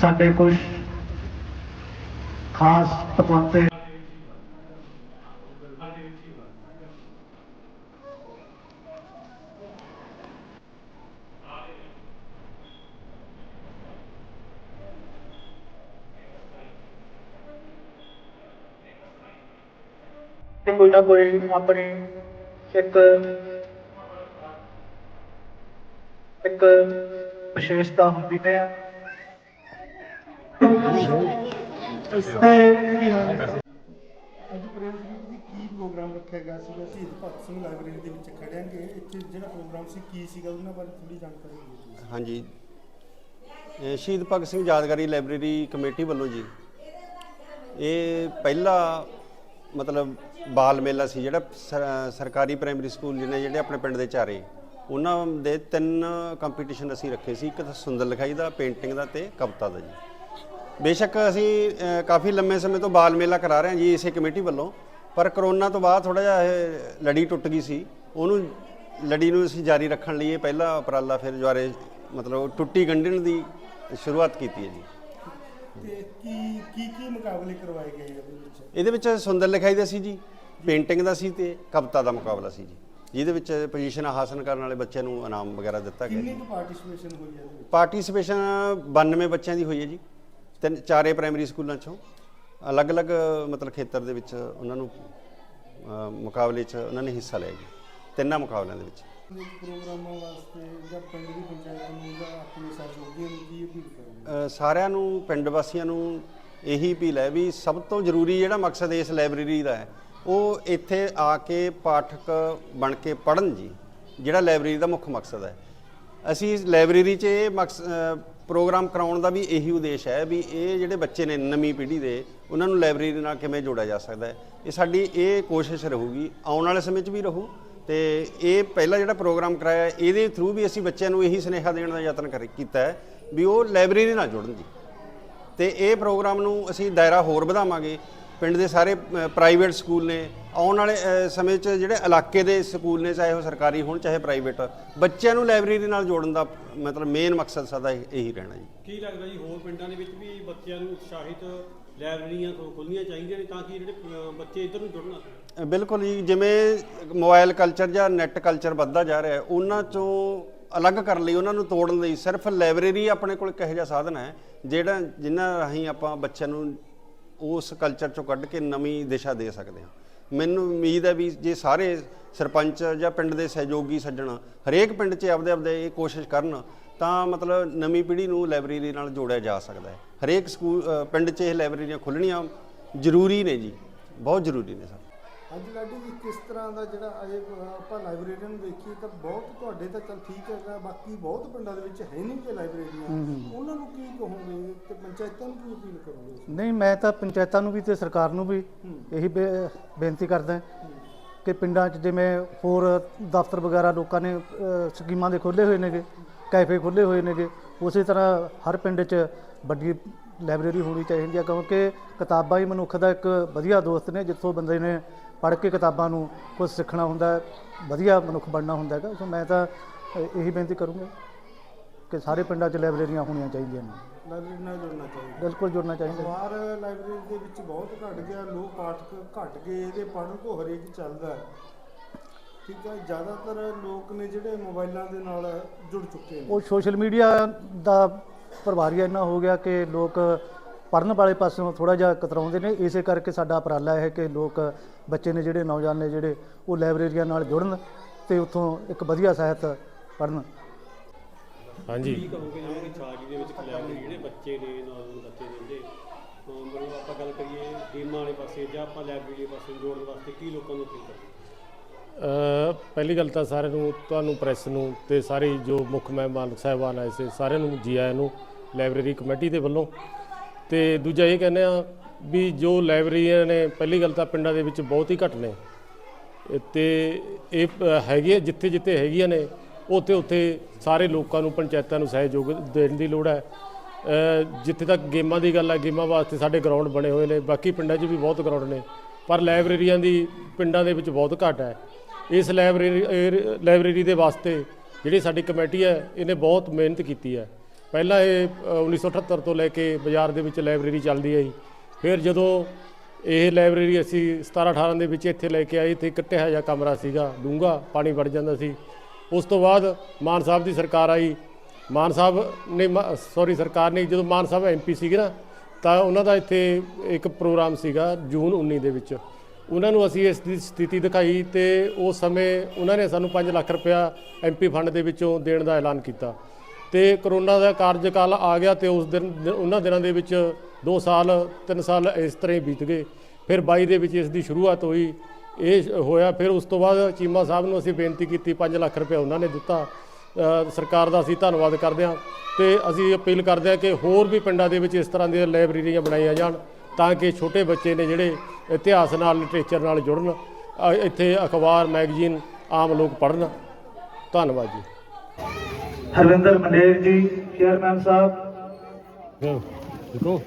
ਸਾਡੇ ਕੁਝ ਖਾਸ ਤਪੰਤੇ ਤੇ ਕੋਈ ਨਾ ਕੋਈ ਆਪਣੀ ਇੱਕ ਇੱਕ ਵਿਸ਼ੇਸ਼ਤਾ ਹੁੰਦੀ ਹੈ। ਅੱਜ ਪ੍ਰੇਮ ਸਿੰਘ ਜੀ ਕੀ ਪ੍ਰੋਗਰਾਮ ਰੱਖਿਆ ਗਿਆ ਸੀਗਾ ਸ਼ਹੀਦ ਭਗਤ ਸਿੰਘ ਲਾਇਬ੍ਰੇਰੀ ਦੇ ਵਿੱਚ ਖੜਿਆਂਗੇ ਇੱਥੇ ਜਿਹੜਾ ਪ੍ਰੋਗਰਾਮ ਸੀ ਕੀ ਸੀਗਾ ਉਹਨਾਂ ਬਾਰੇ ਥੋੜੀ ਜਾਣਕਾਰੀ ਦਿਓ ਜੀ ਹਾਂਜੀ। ਇਹ ਸ਼ਹੀਦ ਭਗਤ ਸਿੰਘ ਯਾਦਗਾਰੀ ਲਾਇਬ੍ਰੇਰੀ ਕਮੇਟੀ ਵੱਲੋਂ ਜੀ, ਇਹ ਪਹਿਲਾ ਮਤਲਬ ਬਾਲ ਮੇਲਾ ਸੀ ਜਿਹੜਾ ਸਰ- ਸਰਕਾਰੀ ਪ੍ਰਾਇਮਰੀ ਸਕੂਲ ਜਿਹਨੇ ਜਿਹੜੇ ਆਪਣੇ ਪਿੰਡ ਦੇ ਚਾਰੇ, ਉਹਨਾਂ ਦੇ ਤਿੰਨ ਕੰਪੀਟੀਸ਼ਨ ਅਸੀਂ ਰੱਖੇ ਸੀ, ਇੱਕ ਤਾਂ ਸੁੰਦਰ ਲਿਖਾਈ ਦਾ, ਪੇਂਟਿੰਗ ਦਾ ਤੇ ਕਵਿਤਾ ਦਾ ਜੀ। ਬੇਸ਼ੱਕ ਅਸੀਂ ਅ, ਕਾਫੀ ਲੰਮੇ ਸਮੇਂ ਤੋਂ ਬਾਲ ਮੇਲਾ ਕਰਾ ਰਹੇ ਹਾਂ ਜੀ ਇਸੇ ਕਮੇਟੀ ਵੱਲੋਂ। ਪਰ ਕਰੋਨਾ ਤੋਂ ਬਾਅਦ ਥੋੜਾ ਜਿਹਾ ਇਹ ਲੜੀ ਟੁੱਟ ਗਈ ਸੀ। ਉਹਨੂੰ ਲੜੀ ਨੂੰ ਅਸੀਂ ਜਾਰੀ ਰੱਖਣ ਲਈ ਇਹ ਪਹਿਲਾ ਉਪਰਾਲਾ ਫਿਰ ਦੁਆਰੇ ਮਤਲਬ ਟੁੱਟੀ ਗੰਢਣ ਦੀ ਸ਼ੁਰੂਆਤ ਕੀਤੀ ਹੈ ਜੀ। ਤੇ ਕੀ ਕੀ ਕੀ ਮੁਕਾਬਲੇ ਕਰਵਾਏ ਗਏ ਇਹਦੇ ਵਿੱਚ? ਇਹਦੇ ਵਿੱਚ ਸੁੰਦਰ ਲਿਖਾਈ ਦਾ ਸੀ ਜੀ ਪੇਂਟਿੰਗ ਦਾ ਸੀ ਤੇ ਕਵਿਤਾ ਦਾ ਮੁਕਾਬਲਾ ਸੀ ਜੀ। ਜਿਹਦੇ ਵਿੱਚ ਪੋਜੀਸ਼ਨ ਹਾਸਲ ਕਰਨ ਵਾਲੇ ਬੱਚਿਆਂ ਨੂੰ ਇਨਾਮ ਵਗੈਰਾ ਦਿੱਤਾ ਗਿਆ ਕਿੰਨੀ ਜੀ। ਕੁ ਪਾਰਟਿਸਿਪੇਸ਼ਨ ਹੋਈ ਹੈ ਇਹਦੇ ਵਿੱਚ? ਪਾਰਟਿਸਿਪੇਸ਼ਨ 92 ਬੱਚਿਆਂ ਦੀ ਹੋਈ ਹੈ ਜੀ। ਤਿੰਨ ਚਾਰੇ ਪ੍ਰਾਇਮਰੀ ਸਕੂਲਾਂ ਚੋਂ ਅਲੱਗ-ਅਲੱਗ, ਮਤਲਬ ਖੇਤਰ ਦੇ ਵਿੱਚ ਉਹਨਾਂ ਨੂੰ ਮੁਕਾਬਲੇ 'ਚ ਉਹਨਾਂ ਨੇ ਹਿੱਸਾ ਲਿਆ ਜੀ। ਤਿੰਨਾਂ ਮੁਕਾਬਲਿਆਂ ਦੇ ਵਿੱਚ। ਪ੍ਰੋਗਰਾਮਾਂ ਵਾਸਤੇ ਜਾਂ ਪਿੰਡ ਦੀ ਪੰਚਾਇਤ ਨੂੰ ਜਾਂ ਆਪਣੇ ਸਹਿਯੋਗੀਆਂ ਨੂੰ ਕੀ ਅਪੀਲ ਕਰੋਗੇ ਸਾਰਿਆਂ ਨੂੰ, ਪਿੰਡ ਵਾਸੀਆਂ ਨੂੰ ਇਹੀ ਅਪੀਲ ਹੈ ਵੀ ਸਭ ਤੋਂ ਜ਼ਰੂਰੀ ਜਿਹੜਾ ਮਕਸਦ ਇਸ ਲਾਇਬ੍ਰੇਰੀ ਦਾ ਹੈ, ਉਹ ਇੱਥੇ ਆ ਕੇ ਪਾਠਕ ਬਣ ਕੇ ਪੜ੍ਹਨ ਜੀ, ਜਿਹੜਾ ਲਾਇਬ੍ਰੇਰੀ ਦਾ ਮੁੱਖ ਮਕਸਦ ਹੈ। ਅਸੀਂ ਲਾਇਬ੍ਰੇਰੀ 'ਚ ਇਹ ਮਕਸ ਪ੍ਰੋਗਰਾਮ ਕਰਾਉਣ ਦਾ ਵੀ ਇਹੀ ਉਦੇਸ਼ ਹੈ ਵੀ ਇਹ ਜਿਹੜੇ ਬੱਚੇ ਨੇ ਨਵੀਂ ਪੀੜ੍ਹੀ ਦੇ, ਉਹਨਾਂ ਨੂੰ ਲਾਇਬ੍ਰੇਰੀ ਨਾਲ ਕਿਵੇਂ ਜੋੜਿਆ ਜਾ ਸਕਦਾ ਹੈ। ਇਹ ਸਾਡੀ ਇਹ ਕੋਸ਼ਿਸ਼ ਰਹੂਗੀ, ਆਉਣ ਵਾਲੇ ਸਮੇਂ 'ਚ ਵੀ ਰਹੂ ਤੇ ਇਹ ਪਹਿਲਾ ਜਿਹੜਾ ਪ੍ਰੋਗਰਾਮ ਕਰਾਇਆ, ਇਹਦੇ ਥਰੂ ਵੀ ਅਸੀਂ ਬੱਚਿਆਂ ਨੂੰ ਇਹੀ ਸੁਨੇਹਾ ਦੇਣ ਦਾ ਯਤਨ ਕਰ, ਕੀਤਾ ਹੈ ਵੀ ਉਹ ਲਾਇਬ੍ਰੇਰੀ ਨਾਲ ਜੁੜਨ ਜੀ। ਤੇ ਇਹ ਪ੍ਰੋਗਰਾਮ ਨੂੰ ਅਸੀਂ ਦਾਇਰਾ ਹੋਰ ਵਧਾਵਾਂਗੇ। ਪਿੰਡ ਦੇ ਸਾਰੇ ਪ੍ਰਾਈਵੇਟ ਸਕੂਲ ਨੇ। ਆਉਣ ਵਾਲੇ ਸਮੇਂ 'ਚ ਜਿਹੜੇ ਇਲਾਕੇ ਦੇ ਸਕੂਲ ਨੇ ਚਾਹੇ ਉਹ ਸਰਕਾਰੀ ਹੋਣ ਚਾਹੇ ਪ੍ਰਾਈਵੇਟ ਬੱਚਿਆਂ ਨੂੰ ਲਾਇਬ੍ਰੇਰੀ ਨਾਲ ਜੋੜਨ ਦਾ ਮਤਲਬ ਮੇਨ ਮਕਸਦ ਸਾਡਾ ਇਹ- ਰਹਿਣਾ ਜੀ। ਕੀ ਲੱਗਦਾ ਜੀ ਹੋਰ ਪਿੰਡਾਂ ਦੇ ਵਿੱਚ ਵੀ ਬੱਚਿਆਂ ਨੂੰ ਉਤਸ਼ਾਹਿਤ ਲਾਇਬ੍ਰੇਰੀਆਂ ਤੋਂ ਖੁੱਲ੍ਹਣੀਆਂ ਚਾਹੀਦੀਆਂ ਨੇ ਤਾਂ ਕਿ ਜਿਹੜੇ ਬੱਚੇ ਇੱਧਰ ਨੂੰ ਜੁੜਨ ਬਿਲਕੁਲ ਜੀ ਜਿਵੇਂ ਮੋਬਾਈਲ ਕਲਚਰ ਜਾਂ ਨੈਟ ਕਲਚਰ ਵੱਧਦਾ ਜਾ ਰਿਹਾ ਹੈ ਉਹਨਾਂ ਚੋਂ ਅਲੱਗ ਕਰਨ ਲਈ ਉਹਨਾਂ ਨੂੰ ਤੋੜਨ ਲਈ ਸਿਰਫ ਲਾਇਬ੍ਰੇਰੀ ਆਪਣੇ ਕੋਲ ਇੱਕ ਇਹੋ ਜਿਹਾ ਸਾਧਨ ਹੈ ਜਿਹੜਾ ਜਿਨ੍ਹਾਂ ਰਾਹੀਂ ਆਪਾਂ ਬੱਚਿਆਂ ਨੂੰ ਉਸ ਕਲਚਰ ਚੋਂ ਕੱਢ ਕੇ ਨਵੀਂ ਦਿਸ਼ਾ ਦੇ ਸਕਦੇ ਹਾਂ। ਮੈਨੂੰ ਉਮੀਦ ਹੈ ਵੀ ਜੇ ਸਾਰੇ ਸਰਪੰਚ ਜਾਂ ਪਿੰਡ ਦੇ ਸਹਿਯੋਗੀ ਸੱਜਣ ਹਰੇਕ ਪਿੰਡ 'ਚ ਆਪਦੇ ਆਪਦੇ ਇਹ ਕੋਸ਼ਿਸ਼ ਕਰਨ, ਤਾਂ ਮਤਲਬ ਨਵੀਂ ਪੀੜ੍ਹੀ ਨੂੰ ਲਾਇਬ੍ਰੇਰੀ ਨਾਲ ਜੋੜਿਆ ਜਾ ਸਕਦਾ ਹੈ। ਹਰੇਕ ਸਕੂਲ ਪਿੰਡ 'ਚ ਇਹ ਲਾਇਬ੍ਰੇਰੀਆਂ ਖੁੱਲ੍ਹਣੀਆਂ ਜ਼ਰੂਰੀ ਨੇ ਜੀ, ਬਹੁਤ ਜ਼ਰੂਰੀ ਨੇ ਸਰ। ਹਾਂਜੀ ਲਾਡੀ ਜੀ ਕਿਸ ਤਰ੍ਹਾਂ ਦਾ ਜਿਹੜਾ ਅਜੇ ਆਪਾਂ ਲਾਇਬ੍ਰੇਰੀਆਂ ਨੂੰ ਦੇਖੀਏ ਤਾਂ ਬਹੁਤ ਤੁਹਾਡੇ ਤਾਂ ਚਲ ਠੀਕ ਹੈਗਾ ਬਾਕੀ ਬਹੁਤ ਪਿੰਡਾਂ ਦੇ ਵਿੱਚ ਹੈ ਨਹੀਂ ਕਿ ਲਾਇਬ੍ਰੇਰੀਆਂ। ਉਹਨਾਂ ਨੂੰ ਕੀ ਕਹੋਗੇ ਤੇ ਪੰਚਾਇਤਾਂ ਨੂੰ ਕੀ ਅਪੀਲ ਕਰੋਗੇ? ਨਹੀਂ ਮੈਂ ਤਾਂ ਪੰਚਾਇਤਾਂ ਨੂੰ ਵੀ ਤੇ ਸਰਕਾਰ ਨੂੰ ਵੀ ਇਹੀ ਬੇਨਤੀ ਕਰਦਾ ਕਿ ਪਿੰਡਾਂ 'ਚ ਜਿਵੇਂ ਹੋਰ ਦਫ਼ਤਰ ਵਗੈਰਾ ਲੋਕਾਂ ਨੇ ਸਕੀਮਾਂ ਦੇ ਖੋਲੇ ਹੋਏ ਨੇਗੇ ਕੈਫੇ ਖੋਲੇ ਹੋਏ ਨੇਗੇ ਉਸੇ ਤਰ੍ਹਾਂ ਹਰ ਪਿੰਡ 'ਚ ਵੱਡੀ ਲਾਇਬ੍ਰੇਰੀ ਹੋਣੀ ਚਾਹੀਦੀ ਹੈ ਕਿਉਂਕਿ ਕਿਤਾਬਾਂ ਹੀ ਮਨੁੱਖ ਦਾ ਇੱਕ ਵਧੀਆ ਦੋਸਤ ਨੇ ਜਿੱਥੋਂ ਬੰਦੇ ਨੇ ਪੜ੍ਹ ਕੇ ਕਿਤਾਬਾਂ ਨੂੰ ਕੁਝ ਸਿੱਖਣਾ ਹੁੰਦਾ ਵਧੀਆ ਮਨੁੱਖ ਬਣਨਾ ਹੁੰਦਾ ਹੈਗਾ। ਸੋ ਮੈਂ ਤਾਂ ਇਹੀ ਬੇਨਤੀ ਕਰੂੰਗਾ ਕਿ ਸਾਰੇ ਪਿੰਡਾਂ 'ਚ ਲਾਇਬ੍ਰੇਰੀਆਂ ਹੋਣੀਆਂ ਚਾਹੀਦੀਆਂ ਨੇ। ਲਾਇਬ੍ਰੇਰੀ ਨਾਲ ਜੁੜਨਾ ਚਾਹੀਦਾ। ਬਿਲਕੁਲ ਜੁੜਨਾ ਚਾਹੀਦਾ। ਅਖਬਾਰ ਲਾਇਬ੍ਰੇਰੀ ਦੇ ਵਿੱਚ ਬਹੁਤ ਘਟ ਗਿਆ ਲੋਕ ਪਾਠਕ ਘਟ ਗਏ ਇਹਦੇ ਪੜ੍ਹਨ ਤੋਂ ਹਰੇਕ ਚੱਲਦਾ ਹੈ। ਠੀਕ ਹੈ ਜ਼ਿਆਦਾਤਰ ਲੋਕ ਨੇ ਜਿਹੜੇ ਮੋਬਾਈਲਾਂ ਦੇ ਨਾਲ ਜੁੜ ਚੁੱਕੇ ਨੇ। ਉਹ ਸੋਸ਼ਲ ਮੀਡੀਆ ਦਾ ਪ੍ਰਭਾਵ ਹੀ ਇੰਨਾ ਹੋ ਗਿਆ ਕਿ ਲੋਕ ਪੜਨ ਵਾਲੇ ਪਾਸਿਓਂ ਥੋੜਾ ਜਿਹਾ ਕਤਰਾਉਂਦੇ ਨੇ। ਇਸੇ ਕਰਕੇ ਸਾਡਾ ਉਪਰਾਲਾ ਹੈ ਕਿ ਲੋਕ ਬੱਚੇ ਨੇ ਜਿਹੜੇ ਨੌਜਵਾਨ ਨੇ ਜਿਹੜੇ ਉਹ ਲਾਇਬ੍ਰੇਰੀਆਂ ਨਾਲ ਜੁੜਨ ਤੇ ਉੱਥੋਂ ਇੱਕ ਵਧੀਆ ਸਾਹਿਤ ਪੜਨ ਹਾਂਜੀ। ਕੀ ਕਹੋਗੇ ਜਿਹੜੇ ਛਾਜੀ ਦੇ ਵਿੱਚ ਲਾਇਬ੍ਰੇਰੀ ਜਿਹੜੇ ਬੱਚੇ ਨੇ ਨੌਜਵਾਨ ਬੱਚੇ ਨੇ ਜਿਹੜੇ ਮਤਲਬ ਆਪਾਂ ਗੱਲ ਕਰੀਏ ਗੇਮਾਂ ਵਾਲੇ ਪਾਸੇ ਜਾਂ ਆਪਾਂ ਲਾਇਬ੍ਰੇਰੀ ਪਾਸੇ ਜੋੜਨ ਵਾਸਤੇ ਕੀ ਲੋਕਾਂ ਨੂੰ ਅਪੀਲ ਕਰਦੇ ਅ, ਪਹਿਲੀ ਗੱਲ ਤਾਂ ਸਾਰਿਆਂ ਨੂੰ ਤੁਹਾਨੂੰ ਪ੍ਰੈਸ ਨੂੰ ਤੇ ਸਾਰੇ ਜੋ ਮੁੱਖ ਮਹਿਮਾਨ ਸਾਹਿਬਾਨ ਆਏ ਸੀ ਸਾਰਿਆਂ ਨੂੰ ਜੀ ਆਇਆਂ ਨੂੰ ਲਾਇਬ੍ਰੇਰੀ ਕਮੇਟੀ ਦੇ ਵੱਲੋਂ। ਤੇ ਦੂਜਾ ਇਹ ਕਹਿੰਦੇ ਆ ਵੀ ਜੋ ਲਾਇਬ੍ਰੇਰੀਆਂ ਨੇ, ਪਹਿਲੀ ਗੱਲ ਤਾਂ ਪਿੰਡਾਂ ਦੇ ਵਿੱਚ ਬਹੁਤ ਹੀ ਘੱਟ ਨੇ। ਇਹ ਤੇ ਇਹ ਹੈਗੀ ਹੈ ਜਿੱਥੇ ਜਿੱਥੇ ਹੈਗੀਆਂ ਨੇ ਉੱਥੇ ਉੱਥੇ ਸਾਰੇ ਲੋਕਾਂ ਨੂੰ, ਪੰਚਾਇਤਾਂ ਨੂੰ ਸਹਿਯੋਗ ਦੇਣ ਦੀ ਲੋੜ ਹੈ। ਜਿੱਥੇ ਤੱਕ ਗੇਮਾਂ ਦੀ ਗੱਲ ਹੈ, ਗੇਮਾਂ ਵਾਸਤੇ ਸਾਡੇ ਗਰਾਊਂਡ ਬਣੇ ਹੋਏ ਨੇ, ਬਾਕੀ ਪਿੰਡਾਂ 'ਚ ਵੀ ਬਹੁਤ ਗਰਾਊਂਡ ਨੇ, ਪਰ ਲਾਇਬ੍ਰੇਰੀਆਂ ਦੀ ਪਿੰਡਾਂ ਦੇ ਵਿੱਚ ਬਹੁਤ ਘੱਟ ਹੈ। ਇਸ ਲਾਇਬ੍ਰੇਰੀ ਲਾਇਬ੍ਰੇਰੀ ਦੇ ਵਾਸਤੇ ਜਿਹੜੀ ਸਾਡੀ ਕਮੇਟੀ ਹੈ, ਇਹਨੇ ਬਹੁਤ ਮਿਹਨਤ ਕੀਤੀ ਹੈ। ਪਹਿਲਾਂ ਇਹ ਅ, 1978 ਤੋਂ ਲੈ ਕੇ ਬਾਜ਼ਾਰ ਦੇ ਵਿੱਚ ਲਾਇਬ੍ਰੇਰੀ ਚੱਲਦੀ ਆਈ। ਫਿਰ ਜਦੋਂ ਇਹ ਲਾਇਬ੍ਰੇਰੀ ਅਸੀਂ 17 18 ਦੇ ਵਿੱਚ ਇੱਥੇ ਲੈ ਕੇ ਆਏ ਤੇ ਕੱਟਿਆ ਜਿਹਾ ਕਮਰਾ ਸੀਗਾ ਡੂੰਘਾ ਪਾਣੀ ਵੜ ਜਾਂਦਾ ਸੀ। ਉਸ ਤੋਂ ਬਾਅਦ ਮਾਨ ਸਾਹਿਬ ਦੀ ਸਰਕਾਰ ਆਈ। ਮਾਨ ਸਾਹਿਬ ਨੇ ਸੌਰੀ ਸਰਕਾਰ ਨੇ ਜਦੋਂ ਮਾਨ ਸਾਹਿਬ ਐਮਪੀ ਸੀਗੇ ਨਾ ਤਾਂ ਉਹਨਾਂ ਦਾ ਇੱਥੇ ਇੱਕ ਪ੍ਰੋਗਰਾਮ ਸੀਗਾ ਜੂਨ 19 ਦੇ ਵਿੱਚ। ਉਹਨਾਂ ਨੂੰ ਅਸੀਂ ਇਸ ਦੀ ਸਥਿਤੀ ਦਿਖਾਈ ਤੇ ਉਸ ਸਮੇਂ ਉਹਨਾਂ ਨੇ ਸਾਨੂੰ 5 ਲੱਖ ਰੁਪਇਆ ਐਮਪੀ ਫੰਡ ਦੇ ਵਿੱਚੋਂ ਦੇਣ ਦਾ ਐਲਾਨ ਕੀਤਾ। ਤੇ ਕਰੋਨਾ ਦਾ ਕਾਰਜਕਾਲ ਆ ਗਿਆ ਤੇ ਉਸ ਦਿਨ ਉਹਨਾਂ ਦਿਨਾਂ ਦੇ ਵਿੱਚ 2 ਸਾਲ 3 ਸਾਲ ਇਸ ਤਰ੍ਹਾਂ ਹੀ ਬੀਤ ਗਏ। ਫਿਰ 22 ਦੇ ਵਿੱਚ ਇਸ ਦੀ ਸ਼ੁਰੂਆਤ ਹੋਈ। ਇਹ ਹੋਇਆ, ਫਿਰ ਉਸ ਤੋਂ ਬਾਅਦ ਚੀਮਾ ਸਾਹਿਬ ਨੂੰ ਅਸੀਂ ਬੇਨਤੀ ਕੀਤੀ 5 ਲੱਖ ਰੁਪਏ ਉਹਨਾਂ ਨੇ ਦਿੱਤਾ। ਸਰਕਾਰ ਦਾ ਅਸੀਂ ਧੰਨਵਾਦ ਕਰਦੇ ਹਾਂ ਤੇ ਅਸੀਂ ਅਪੀਲ ਕਰਦੇ ਹਾਂ ਕਿ ਹੋਰ ਵੀ ਪਿੰਡਾਂ ਦੇ ਵਿੱਚ ਇਸ ਤਰ੍ਹਾਂ ਦੀਆਂ ਲਾਇਬ੍ਰੇਰੀਆਂ ਬਣਾਈਆਂ ਜਾਣ ਤਾਂ ਕਿ ਛੋਟੇ ਬੱਚੇ ਨੇ ਜਿਹੜੇ ਇਤਿਹਾਸ ਨਾਲ ਲਿਟਰੇਚਰ ਨਾਲ ਜੁੜਨ ਇੱਥੇ ਅਖਬਾਰ ਮੈਗਜ਼ੀਨ ਆਮ ਲੋਕ ਪੜ੍ਹਨ। ਧੰਨਵਾਦ ਜੀ। ਹਰਵਿੰਦਰ ਮੰਡੇਰ ਜੀ ਚੇਅਰਮੈਨ ਸਾਹਿਬ। ਦੇਖੋ।